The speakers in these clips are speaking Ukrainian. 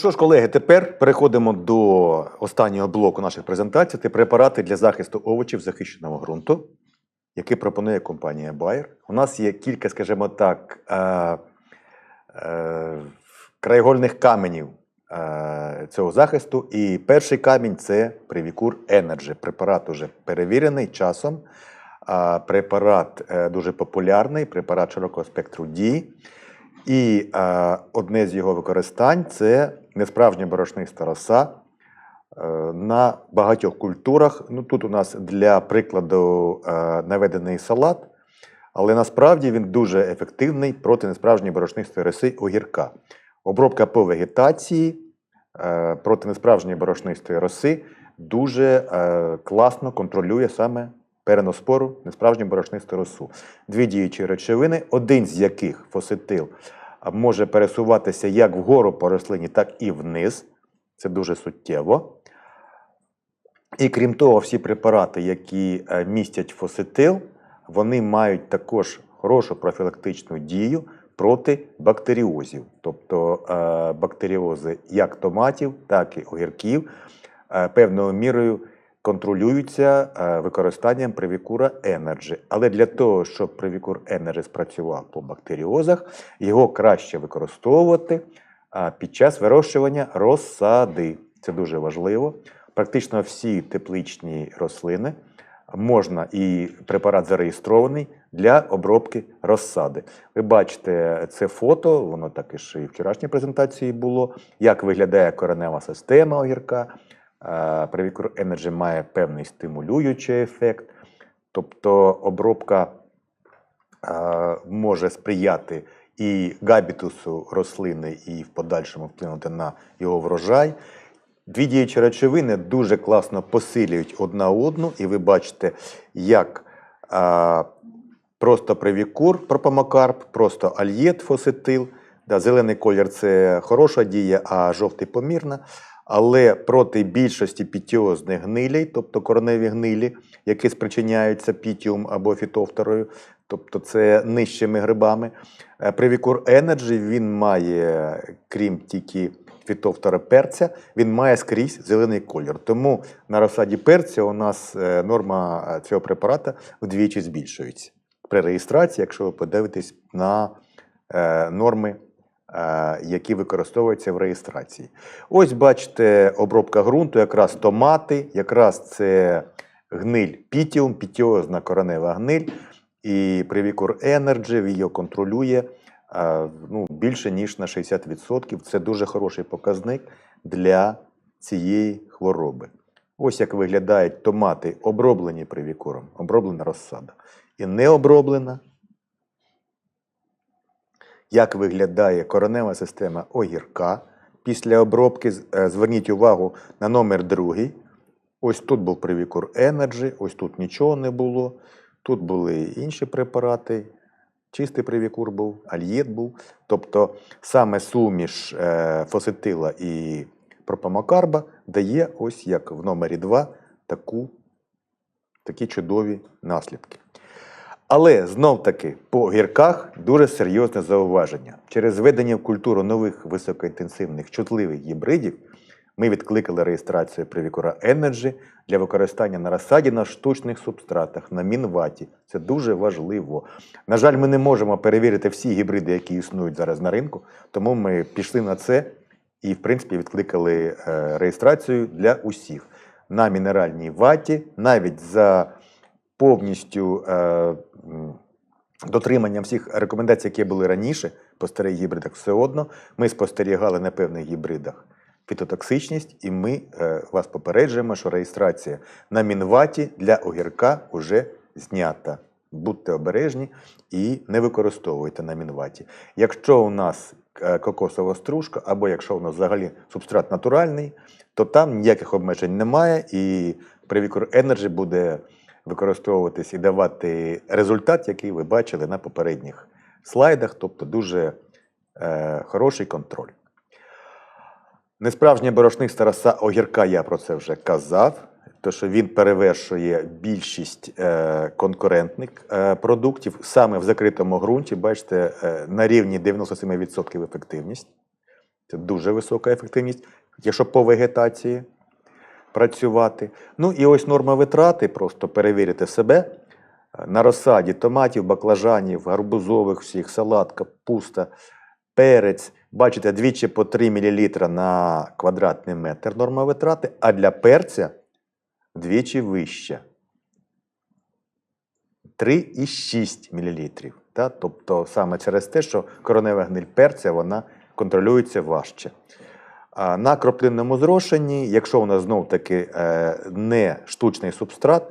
що ж, колеги, тепер переходимо до останнього блоку наших презентацій. Це препарати для захисту овочів захищеного ґрунту, який пропонує компанія Bayer. У нас є кілька, скажімо так, е, е, краєгольних каменів е, цього захисту. І перший камінь це Previcur Energy. Препарат уже перевірений часом. А препарат е, дуже популярний, препарат широкого спектру дії. І е, одне з його використань це несправжня борошниста роса е, на багатьох культурах. Ну, тут у нас для прикладу е, наведений салат, але насправді він дуже ефективний проти несправжньої борошнистої роси огірка. Обробка по вегетації е, проти несправжньої борошнистої роси дуже класно контролює саме переноспору несправжню борошнисту росу. Дві діючі речовини, один з яких фосетил а, може пересуватися як вгору по рослині, так і вниз. Це дуже суттєво. І крім того, всі препарати, які е, містять фосетил, вони мають також хорошу профілактичну дію проти бактеріозів, тобто е, бактеріози як томатів, так і огірків е, певною мірою контролюються е, використанням Previcura Energy. Але для того, щоб Previcur Energy спрацював по бактеріозах, його краще використовувати е, під час вирощування розсади. Це дуже важливо. Практично всі тепличні рослини можна і препарат зареєстрований для обробки розсади. Ви бачите це фото, воно також і в вчорашній презентації було, як виглядає коренева система огірка. Previcur Energy має певний стимулюючий ефект, тобто обробка може сприяти і габітусу рослини, і в подальшому вплинути на його врожай. Дві діючі речовини дуже класно посилюють одна одну, і ви бачите, як а, просто привікур, пропамокарп, просто альєт, фосетил. Да, зелений колір це хороша дія, а жовтий помірна. Але проти більшості пітіозних гнилей, тобто кореневі гнилі, які спричиняються пітіум або фітофторою, тобто це нижчими грибами. Привікур Energy він має, крім тільки фітофтора перця, він має скрізь зелений колір. Тому на розсаді перця у нас е, норма е, цього препарата вдвічі збільшується. При реєстрації, якщо ви подивитесь на е, норми, е, які використовуються в реєстрації. Ось бачите, обробка ґрунту, якраз томати, якраз це гниль пітіум, пітіозна коренева гниль. І Energy він його контролює ну, більше ніж на 60%. Це дуже хороший показник для цієї хвороби. Ось як виглядають томати, оброблені привікуром, оброблена розсада. І не оброблена. Як виглядає коренева система огірка після обробки? Е, Зверніть увагу на номер другий. Ось тут був Previcur Energy, ось тут нічого не було. Тут були інші препарати, чистий привікур був, альєт був. Тобто саме суміш е, фосетила і пропамокарба дає ось як в номері 2 таку, такі чудові наслідки. Але знов таки по гірках дуже серйозне зауваження. Через введення в культуру нових високоінтенсивних чутливих гібридів ми відкликали реєстрацію Previcura Energy для використання на розсаді на штучних субстратах, на мінваті. Це дуже важливо. На жаль, ми не можемо перевірити всі гібриди, які існують зараз на ринку, тому ми пішли на це і, в принципі, відкликали е, реєстрацію для усіх на мінеральній ваті, навіть за повністю е, дотриманням всіх рекомендацій, які були раніше по старих гібридах, все одно ми спостерігали на певних гібридах фітотоксичність, і ми е, вас попереджуємо, що реєстрація на мінваті для огірка вже знята. Будьте обережні і не використовуйте на мінваті. Якщо у нас е, кокосова стружка, або якщо у нас взагалі субстрат натуральний, то там ніяких обмежень немає, і Previcur Energy буде використовуватись і давати результат, який ви бачили на попередніх слайдах, тобто дуже е, хороший контроль. Несправжня борошниста роса огірка, я про це вже казав, то що він перевершує більшість е, конкурентних е, продуктів саме в закритому ґрунті. Бачите, е, на рівні 97% ефективність. Це дуже висока ефективність, якщо по вегетації працювати. Ну і ось норма витрати, просто перевірити себе. На розсаді томатів, баклажанів, гарбузових всіх, салат, капуста, перець. Бачите, двічі по 3 мл на квадратний метр норма витрати, а для перця вдвічі вища. 3,6 мл. Тобто саме через те, що коронева гниль перця вона контролюється важче. На краплинному зрошенні, якщо у нас знов таки е, не штучний субстрат,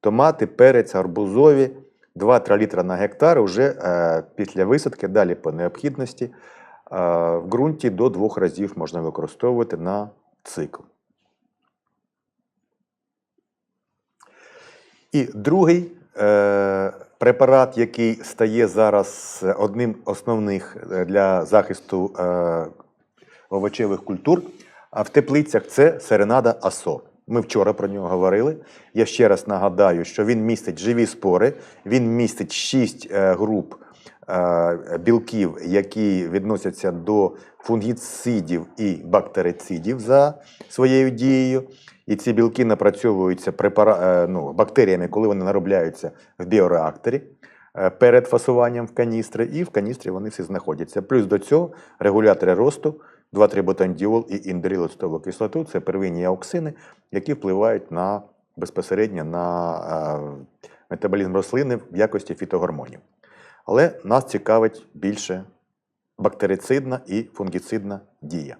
томати, перець, гарбузові 2-3 літра на гектар вже е, після висадки, далі по необхідності, е, в ґрунті до двох разів можна використовувати на цикл. І другий препарат, який стає зараз одним основних е, для захисту овочевих культур, а в теплицях це серенада АСО. Ми вчора про нього говорили. Я ще раз нагадаю, що він містить живі спори, він містить 6 груп е, білків, які відносяться до фунгіцидів і бактерицидів за своєю дією. І ці білки напрацьовуються препара... е, ну, бактеріями, коли вони наробляються в біореакторі е, перед фасуванням в каністри, і в каністрі вони всі знаходяться. Плюс до цього регулятори росту 2,3 ботандіол і індорілоцетову кислоту це первинні ауксини, які впливають на безпосередньо на е, метаболізм рослини в якості фітогормонів. Але нас цікавить більше бактерицидна і фунгіцидна дія.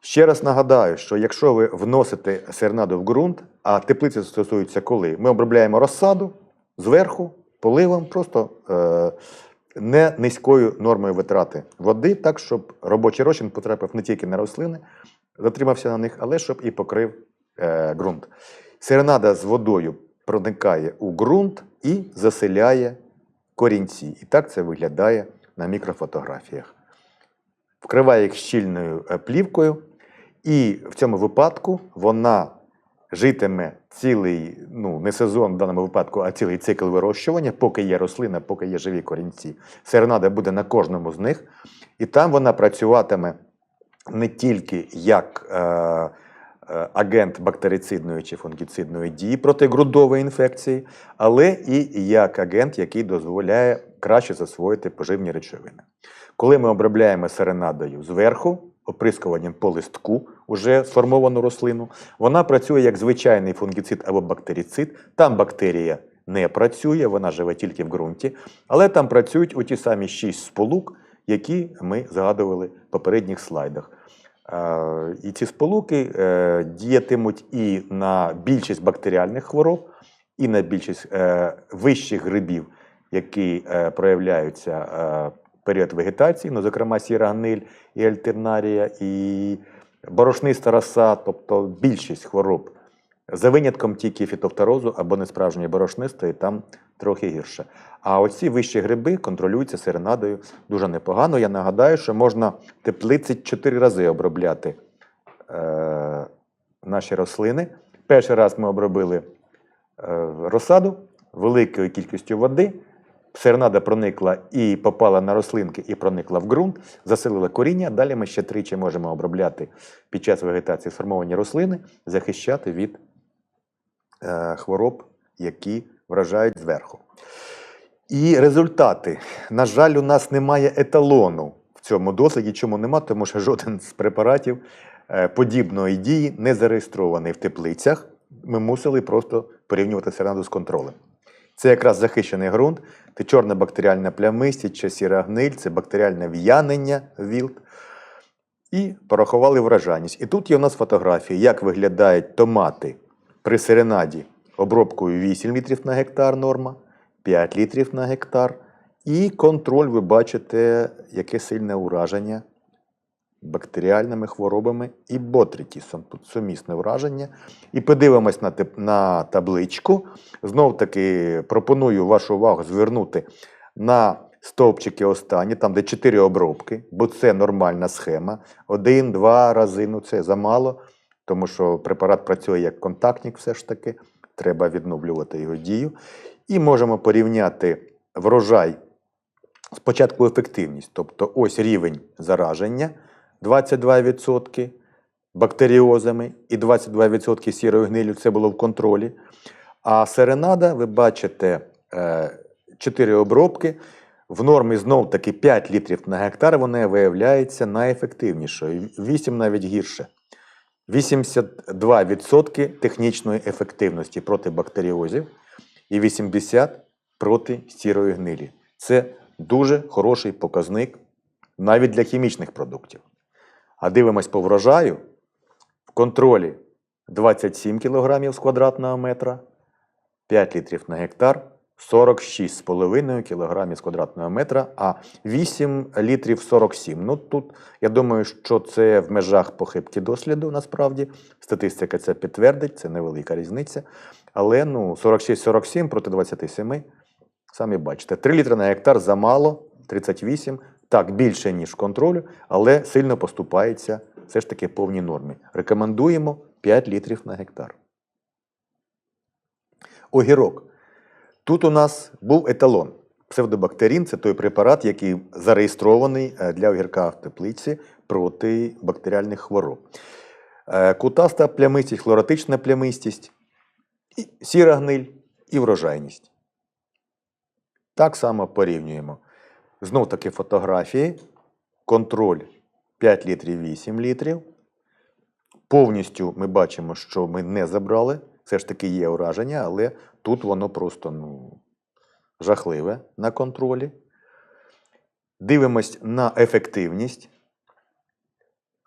Ще раз нагадаю, що якщо ви вносите сернаду в ґрунт, а теплиці стосуються коли? Ми обробляємо розсаду зверху, поливом, просто е, не низькою нормою витрати води, так, щоб робочий розчин потрапив не тільки на рослини, затримався на них, але щоб і покрив е, ґрунт. Серенада з водою проникає у ґрунт і заселяє корінці. І так це виглядає на мікрофотографіях. Вкриває їх щільною е, плівкою, і в цьому випадку вона житиме цілий, ну не сезон в даному випадку, а цілий цикл вирощування, поки є рослина, поки є живі корінці. Серенада буде на кожному з них, і там вона працюватиме не тільки як е, е, агент бактерицидної чи фунгіцидної дії проти ґрунтової інфекції, але і як агент, який дозволяє краще засвоїти поживні речовини. Коли ми обробляємо серенадою зверху, оприскуванням по листку, уже сформовану рослину, вона працює як звичайний фунгіцид або бактерицид. Там бактерія не працює, вона живе тільки в ґрунті, але там працюють у ті самі шість сполук, які ми згадували в попередніх слайдах. Е, І ці сполуки е, діятимуть і на більшість бактеріальних хвороб, і на більшість е, вищих грибів, які проявляються період вегетації, ну, зокрема сіра гниль і альтернарія, і борошниста роса, тобто більшість хвороб. За винятком тільки фітофторозу або несправжньої борошнистої, там трохи гірше. А оці вищі гриби контролюються серенадою дуже непогано. Я нагадаю, що можна теплиці 4 рази обробляти е, наші рослини. Перший раз ми обробили е, розсаду великою кількістю води. Сернада проникла і попала на рослинки, і проникла в ґрунт, заселила коріння. Далі ми ще тричі можемо обробляти під час вегетації сформовані рослини, захищати від е, хвороб, які вражають зверху. І результати. На жаль, у нас немає еталону в цьому досліді. Чому нема? Тому що жоден з препаратів е, подібної дії не зареєстрований в теплицях. Ми мусили просто порівнювати сернаду з контролем. Це якраз захищений ґрунт, це чорна бактеріальна плямистість чи сіра гниль, це бактеріальне в'янення вілт. І порахували вражайність. І тут є у нас фотографії, як виглядають томати при серенаді обробкою 8 літрів на гектар норма, 5 літрів на гектар. І контроль, ви бачите, яке сильне ураження бактеріальними хворобами і ботритісом. Тут сумісне враження. І подивимось на, на табличку. Знов таки пропоную вашу увагу звернути на стовпчики останні, там де 4 обробки, бо це нормальна схема. Один-два рази, ну це замало, тому що препарат працює як контактник, все ж таки. Треба відновлювати його дію. І можемо порівняти врожай спочатку ефективність, тобто ось рівень зараження 22% бактеріозами і 22% сірою гнилю це було в контролі. А серенада, ви бачите, 4 обробки. В нормі знов таки 5 літрів на гектар вона виявляється найефективнішою. 8 навіть гірше. 82% технічної ефективності проти бактеріозів і 80% проти сірої гнилі. Це дуже хороший показник навіть для хімічних продуктів. А дивимось по врожаю. В контролі 27 кг з квадратного метра, 5 літрів на гектар, 46,5 кг з квадратного метра, а 8 літрів 47. Ну тут я думаю, що це в межах похибки досліду насправді. Статистика це підтвердить, це невелика різниця. Але ну, 46-47 проти 27, самі бачите, 3 літри на гектар замало, 38, так, більше, ніж контролю, але сильно поступається все ж таки повній нормі. Рекомендуємо 5 літрів на гектар. Огірок. Тут у нас був еталон. Псевдобактерін це той препарат, який зареєстрований е, для огірка в теплиці проти бактеріальних хвороб. Е, Кутаста плямистість, хлоратична плямистість, сіра гниль і врожайність. Так само порівнюємо. Знов таки фотографії. Контроль 5 літрів 8 літрів. Повністю ми бачимо, що ми не забрали. Все ж таки є ураження, але тут воно просто ну, жахливе на контролі. Дивимось на ефективність.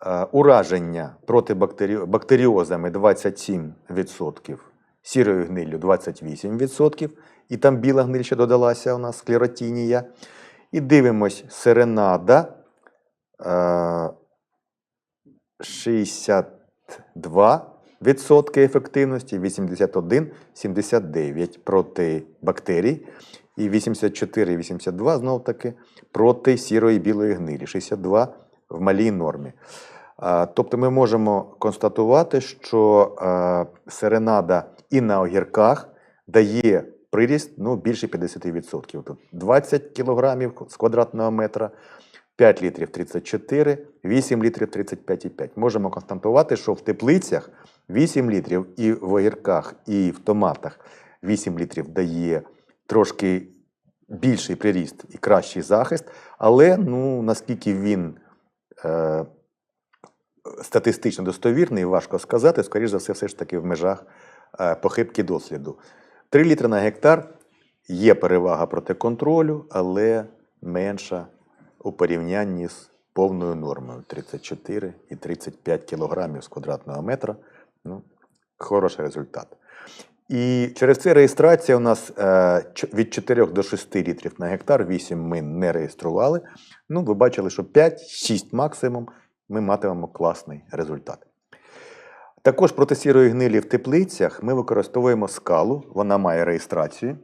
Е, Ураження проти бактері... бактеріозами 27%, сірою гниллю 28%, і там біла гниль ще додалася у нас склеротінія. І дивимось серенада е, 62% ефективності, 81, 79 проти бактерій, і 84, 82 знов таки проти сірої білої гнилі, 62 в малій нормі. А, Тобто ми можемо констатувати, що е, серенада і на огірках дає приріст ну, більше 50%. Тут 20 кг з квадратного метра, 5 літрів 34, 8 літрів 35,5. Можемо констатувати, що в теплицях 8 літрів і в огірках, і в томатах 8 літрів дає трошки більший приріст і кращий захист, але ну, наскільки він е, статистично достовірний, важко сказати, скоріш за все, все ж таки в межах е, похибки досліду. 3 літри на гектар є перевага проти контролю, але менша у порівнянні з повною нормою 34 і 35 кг з квадратного метра. Ну, хороший результат. І через це реєстрація у нас е, від 4 до 6 літрів на гектар, 8 ми не реєстрували. Ну, ви бачили, що 5-6 максимум ми матимемо класний результат. Також проти сірої гнилі в теплицях ми використовуємо скалу, вона має реєстрацію.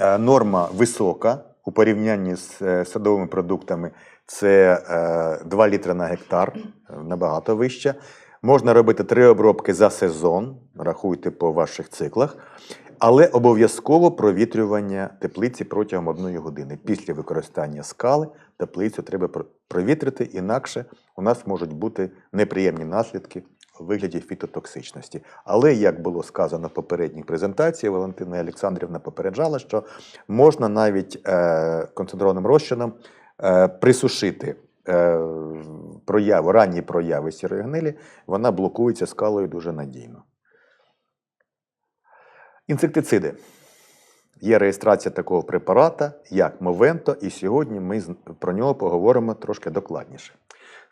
Е, Норма висока у порівнянні з е, садовими продуктами це е, 2 літри на гектар, е, набагато вища. Можна робити три обробки за сезон, рахуйте по ваших циклах, але обов'язково провітрювання теплиці протягом одної години. Після використання скали теплицю треба провітрити, інакше у нас можуть бути неприємні наслідки у вигляді фітотоксичності. Але, як було сказано в попередній презентації, Валентина Олександрівна попереджала, що можна навіть е, концентрованим розчином е, присушити е, прояву, ранні прояви сірої гнилі, вона блокується скалою дуже надійно. Інсектициди. Є реєстрація такого препарата, як Мовенто, і сьогодні ми про нього поговоримо трошки докладніше.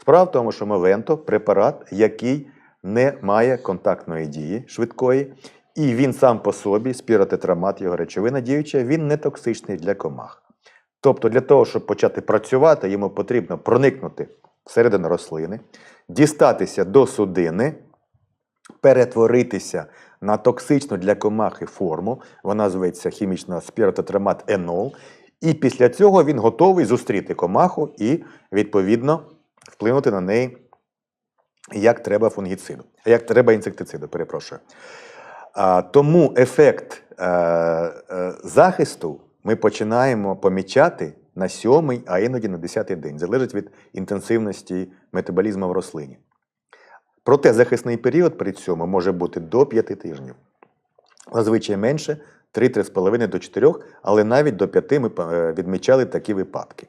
Справа в тому, що Мовенто препарат, який не має контактної дії швидкої, і він сам по собі, спіротетрамат, його речовина діюча, він не токсичний для комах. Тобто, для того, щоб почати працювати, йому потрібно проникнути всередину рослини, дістатися до судини, перетворитися на токсичну для комахи форму, вона зветься хімічно спіротетрамат енол, і після цього він готовий зустріти комаху і, відповідно, вплинути на неї як треба фунгіциду, як треба інсектициду, перепрошую. Тому ефект е, е, захисту ми починаємо помічати на сьомий, а іноді на десятий день. Залежить від інтенсивності метаболізму в рослині. Проте захисний період при цьому може бути до 5 тижнів. Зазвичай менше 3-3,5 до 4, але навіть до 5 ми е, відмічали такі випадки.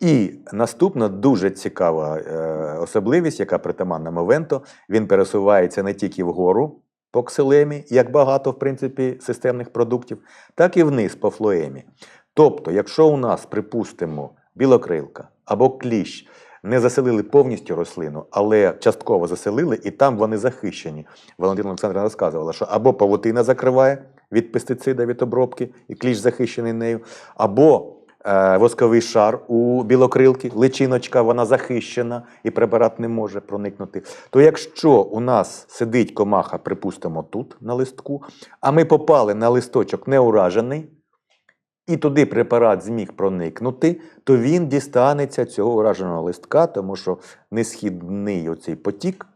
І наступна дуже цікава е, особливість, яка притаманна Мовенто, він пересувається не тільки вгору по ксилемі, як багато, в принципі, системних продуктів, так і вниз по флоемі. Тобто, якщо у нас, припустимо, білокрилка або кліщ не заселили повністю рослину, але частково заселили, і там вони захищені. Валентина Олександрівна розказувала, що або павутина закриває від пестицида, від обробки, і кліщ захищений нею, або восковий шар у білокрилки, личиночка, вона захищена і препарат не може проникнути. То якщо у нас сидить комаха, припустимо, тут на листку, а ми попали на листочок неуражений, і туди препарат зміг проникнути, то він дістанеться цього ураженого листка, тому що несхідний оцей потік,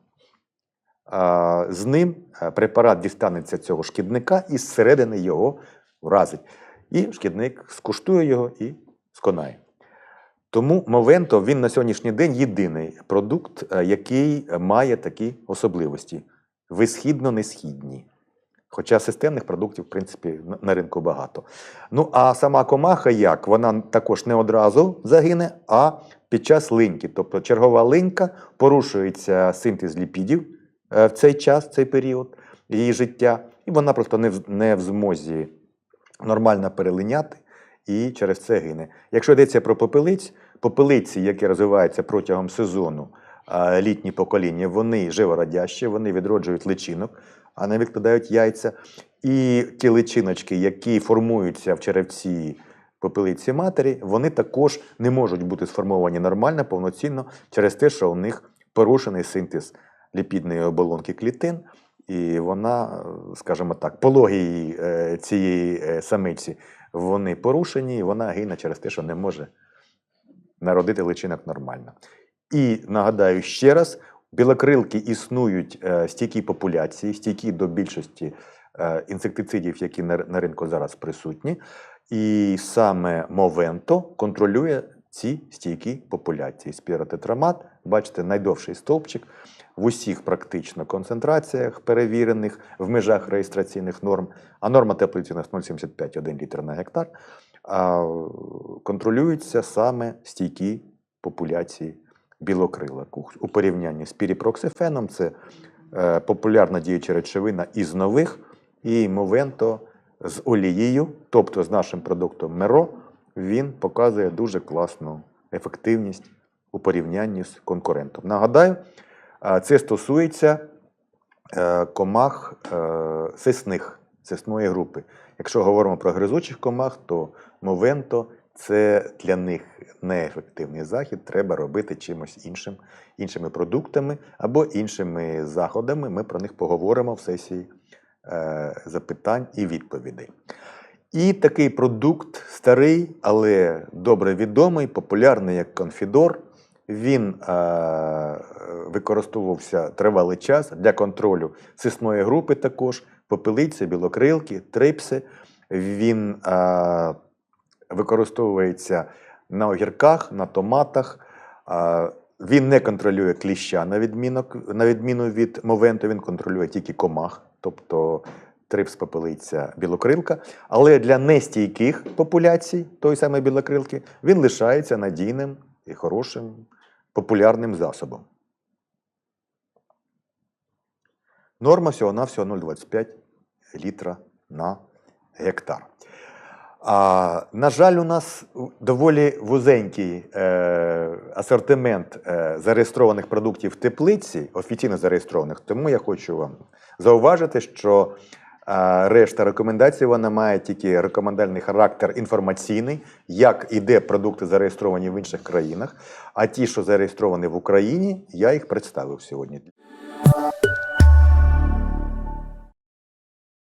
з ним е, препарат дістанеться цього шкідника і зсередини його вразить. І шкідник скуштує його і сконає. Тому Мовенто він на сьогоднішній день єдиний продукт, е, який має такі особливості: висхідно-несхідні. Хоча системних продуктів, в принципі, на- на ринку багато. Ну а сама комаха як? Вона також не одразу загине, а під час линьки. Тобто чергова линька порушується синтез ліпідів е, в цей час, в цей період її життя, і вона просто не в, не в змозі нормально перелиняти і через це гине. Якщо йдеться про попелиць, попелиці, які розвиваються протягом сезону, літні покоління, вони живородящі, вони відроджують личинок, а не відкладають яйця. І ті личиночки, які формуються в черевці попелиці матері, вони також не можуть бути сформовані нормально, повноцінно через те, що у них порушений синтез ліпідної оболонки клітин, і вона, скажімо так, пологи її, е, цієї е, самиці вони порушені, і вона гине через те, що не може народити личинок нормально. І нагадаю ще раз: білокрилки існують е, стійкі популяції, стійкі до більшості інсектицидів, які на ринку зараз присутні. І саме Мовенто контролює ці стійкі популяції. Спіротетрамат, бачите, найдовший стовпчик в усіх практично концентраціях, перевірених в межах реєстраційних норм, а норма теплиці у нас 0,75 1 літр на гектар. Контролюються саме стійкі популяції білокрилок. У- У порівнянні з піріпроксифеном це е, популярна діюча речовина із нових, і Мовенто з олією, тобто з нашим продуктом Меро, він показує дуже класну ефективність у порівнянні з конкурентом. Нагадаю, це стосується е, комах е, сисних, сисної групи. Якщо говоримо про гризучих комах, то Мовенто це для них неефективний захід. Треба робити чимось іншим, іншими продуктами або іншими заходами. Ми про них поговоримо в сесії е, запитань і відповідей. І такий продукт старий, але добре відомий, популярний як конфідор. Він е, використовувався тривалий час для контролю сисної групи також, попелиці, білокрилки, трипси. Він е, використовується на огірках, на томатах. Е, він не контролює кліща на, відмінок, на відміну від мовенту, він контролює тільки комах, тобто трипс, попелиця, білокрилка. Але для нестійких популяцій, той самої білокрилки, він лишається надійним і хорошим популярним засобом. Норма всього на всього 0,25 літра на гектар. А, на жаль, у нас доволі вузенький е, асортимент е, зареєстрованих продуктів в теплиці, офіційно зареєстрованих. Тому я хочу вам зауважити, що е, решта рекомендацій вона має тільки рекомендальний характер інформаційний, як і де продукти зареєстровані в інших країнах. А ті, що зареєстровані в Україні, я їх представив сьогодні